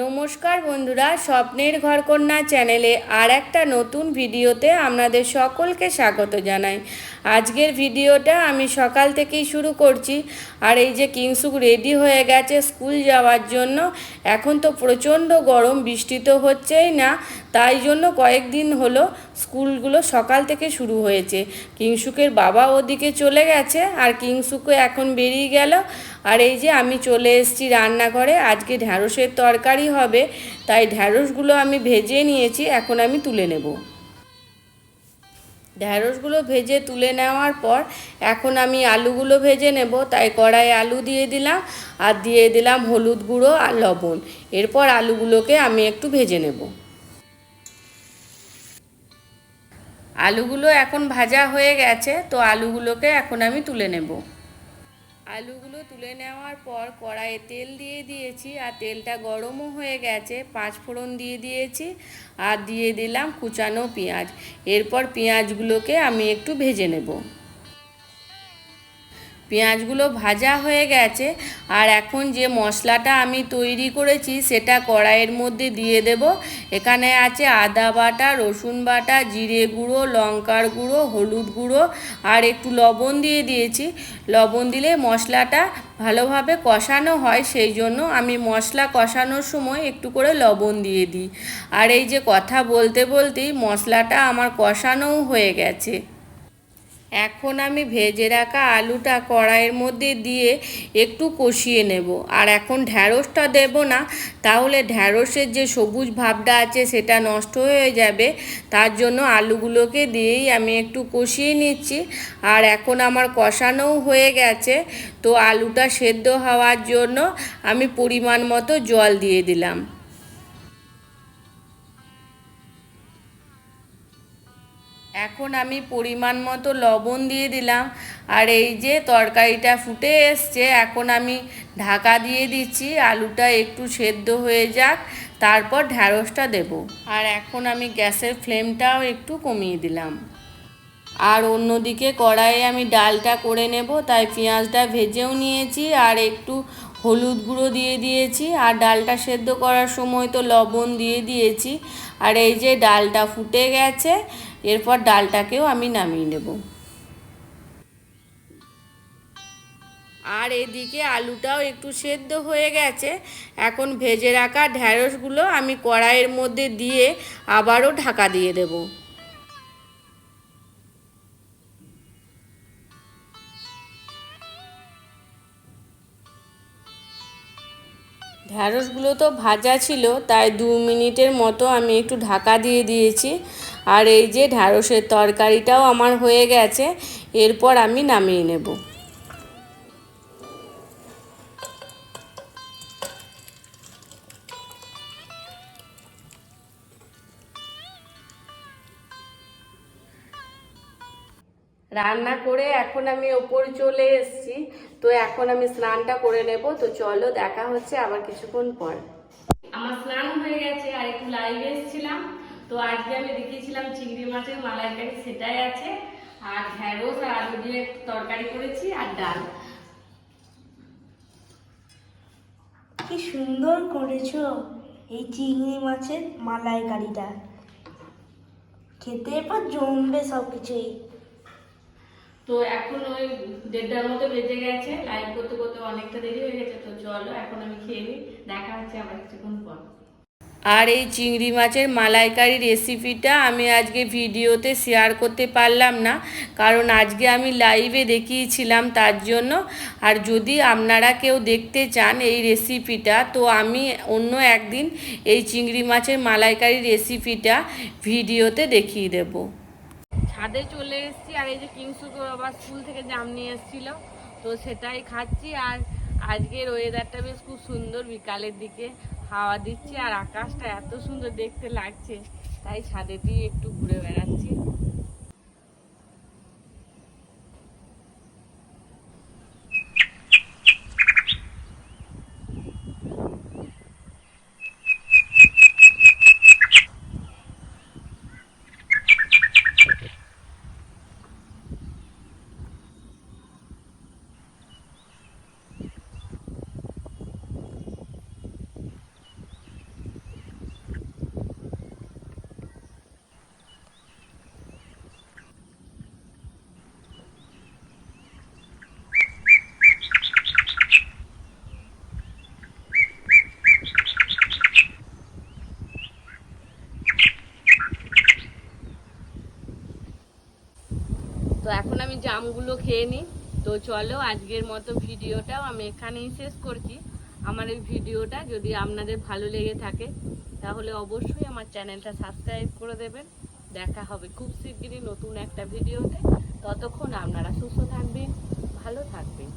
নমস্কার বন্ধুরা, স্বপ্নের ঘরকন্যা চ্যানেলে আর একটা নতুন ভিডিওতে আপনাদের সকলকে স্বাগত জানাই। আজকের ভিডিওটা আমি সকাল থেকেই শুরু করছি। আর এই যে কিংসুক রেডি হয়ে গেছে স্কুল যাওয়ার জন্য, এখন তো প্রচণ্ড গরম, বৃষ্টি তো হচ্ছেই না। তাই জন্য কয়েকদিন হলো স্কুলগুলো সকাল থেকে শুরু হয়েছে। কিংসুকের বাবা ওদিকে চলে গেছে আর কিংসুকও এখন বেরিয়ে গেল। আর এই যে আমি চলে এসেছি রান্নাঘরে, আজকে ঢ্যাঁড়সের তরকারি হবে, তাই ঢ্যাঁড়সগুলো আমি ভেজে নিয়েছি, এখন আমি তুলে নেব। ঢ্যাঁড়সগুলো ভেজে তুলে নেওয়ার পর এখন আমি আলুগুলো ভেজে নেব, তাই কড়াইয়ে আলু দিয়ে দিলাম আর দিয়ে দিলাম হলুদ গুঁড়ো আর লবণ। এরপর আলুগুলোকে আমি একটু ভেজে নেব। আলুগুলো এখন ভাজা হয়ে গেছে, তো আলুগুলোকে এখন আমি তুলে নেব। আলুগুলো তুলে নেওয়ার পর কড়াইয়ে তেল দিয়ে দিয়েছি, আর তেলটা গরমও হয়ে গেছে, পাঁচ ফোড়ন দিয়ে দিয়েছি, আর দিয়ে দিলাম কুচানো পেঁয়াজ। এরপর পেঁয়াজগুলোকে আমি একটু ভেজে নেব। পেঁয়াজগুলো ভাজা হয়ে গেছে, আর এখন যে মশলাটা আমি তৈরি করেছি সেটা কড়াইয়ের মধ্যে দিয়ে দেব। এখানে আছে আদা বাটা, রসুন বাটা, জিরে গুঁড়ো, লঙ্কার গুঁড়ো, হলুদ গুঁড়ো, আর একটু লবণ দিয়ে দিয়েছি। লবণ দিলে মশলাটা ভালোভাবে কষানো হয়, সেই জন্য আমি মশলা কষানোর সময় একটু করে লবণ দিয়ে দিই। আর এই যে কথা বলতে বলতেই মশলাটা আমার কষানোও হয়ে গেছে। এখন আমি ভেজে রাখা আলুটা কড়াইয়ের মধ্যে দিয়ে একটু কষিয়ে নেব। আর এখন ঢ্যাঁড়সটা দেব না, তাহলে ঢ্যাঁড়সের যে সবুজ ভাবটা আছে সেটা নষ্ট হয়ে যাবে। তার জন্য আলুগুলোকে দিয়েই আমি একটু কষিয়ে নিচ্ছি। আর এখন আমার কষানোও হয়ে গেছে। তো আলুটা সেদ্ধ হওয়ার জন্য আমি পরিমাণ মতো জল দিয়ে দিলাম। এখন আমি পরিমাণ মতো লবণ দিয়ে দিলাম। আর এই যে তরকারিটা ফুটে এসছে, এখন আমি ঢাকা দিয়ে দিচ্ছি। আলুটা একটু সেদ্ধ হয়ে যাক, তারপর ঢ্যাঁড়সটা দেব। আর এখন আমি গ্যাসের ফ্লেমটাও একটু কমিয়ে দিলাম। আর অন্যদিকে কড়াইয়ে আমি ডালটা করে নেব, তাই পেঁয়াজটা ভেজেও নিয়েছি আর একটু হলুদ গুঁড়ো দিয়ে দিয়েছি। আর ডালটা সেদ্ধ করার সময় তো লবণ দিয়ে দিয়েছি। আর এই যে ডালটা ফুটে গেছে এরপর ডালটাকেও আমি নামিয়ে নেব। আর এদিকে আলুটাও একটু সেদ্ধ হয়ে গেছে। এখন ভেজে রাখা ঢ্যাঁড়সগুলো আমি কড়াইয়ের মধ্যে দিয়ে আবারও ঢাকা দিয়ে দেবো। ঢ্যাঁড়সগুলো তো ভাজা ছিল, তাই দু মিনিটের মতো আমি একটু ঢাকা দিয়ে দিয়েছি। আর এই যে ঢ্যাঁড়সের তরকারিটাও আমার হয়ে গেছে, এরপর আমি নামিয়ে নেব। রান্না করে এখন আমি ওপর চলে এসেছি। তো এখন আমি স্নানটা করে নেব। তো চলো দেখা হচ্ছে আবার কিছুক্ষণ পর। আমার স্নান হয়ে গেছে আর একটু লাইভে এসেছিলাম। তো আজকে আমি দেখিয়েছিলাম চিংড়ি মাছের মালাইকারি সেটাই আছে। আর ঢ্যাঁড়স আর আলু দিয়ে তরকারি করেছি আর ডাল। কি সুন্দর করেছ এই চিংড়ি মাছের মালাইকারিটা। খেতে এবার জমবে সব কিছুই তো এখন ওই দেড়টার মতো বেজে গেছে। লাইভ করতে করতে অনেকটা দেরি হয়ে গেছে, তো চলো এখন আমি খেয়ে নিই, দেখা হচ্ছে আবার কিছুক্ষণ পর। আর এই চিংড়ি মাছের মালাইকারি রেসিপিটা আমি আজকে ভিডিওতে শেয়ার করতে পারলাম না, কারণ আজকে আমি লাইভে দেখিয়েছিলাম তার জন্য। আর যদি আপনারা কেউ দেখতে চান এই রেসিপিটা তো আমি অন্য একদিন এই চিংড়ি মাছের মালাইকারি রেসিপিটা ভিডিওতে দেখিয়ে দেবো। ছাদে চলে এসেছি, আর এই যে কিংসুকে আবার স্কুল থেকে জাম নিয়ে এসেছিল, তো সেটাই খাচ্ছি, আর আজকের ওয়েদারটা বেশ খুব সুন্দর বিকালের দিকে, হাওয়া দিচ্ছে আর আকাশটা এত সুন্দর দেখতে লাগছে, তাই ছাদে দিয়ে একটু ঘুরে বেড়াচ্ছি। তো এখন আমি জামগুলো খেয়ে নিই। তো চলো আজকের মতো ভিডিওটাও আমি এখানেই শেষ করছি। আমার এই ভিডিওটা যদি আপনাদের ভালো লেগে থাকে, তাহলে অবশ্যই আমার চ্যানেলটা সাবস্ক্রাইব করে দেবেন। দেখা হবে খুব শিগগিরই নতুন একটা ভিডিওতে। ততক্ষণ আপনারা সুস্থ থাকবেন, ভালো থাকবেন।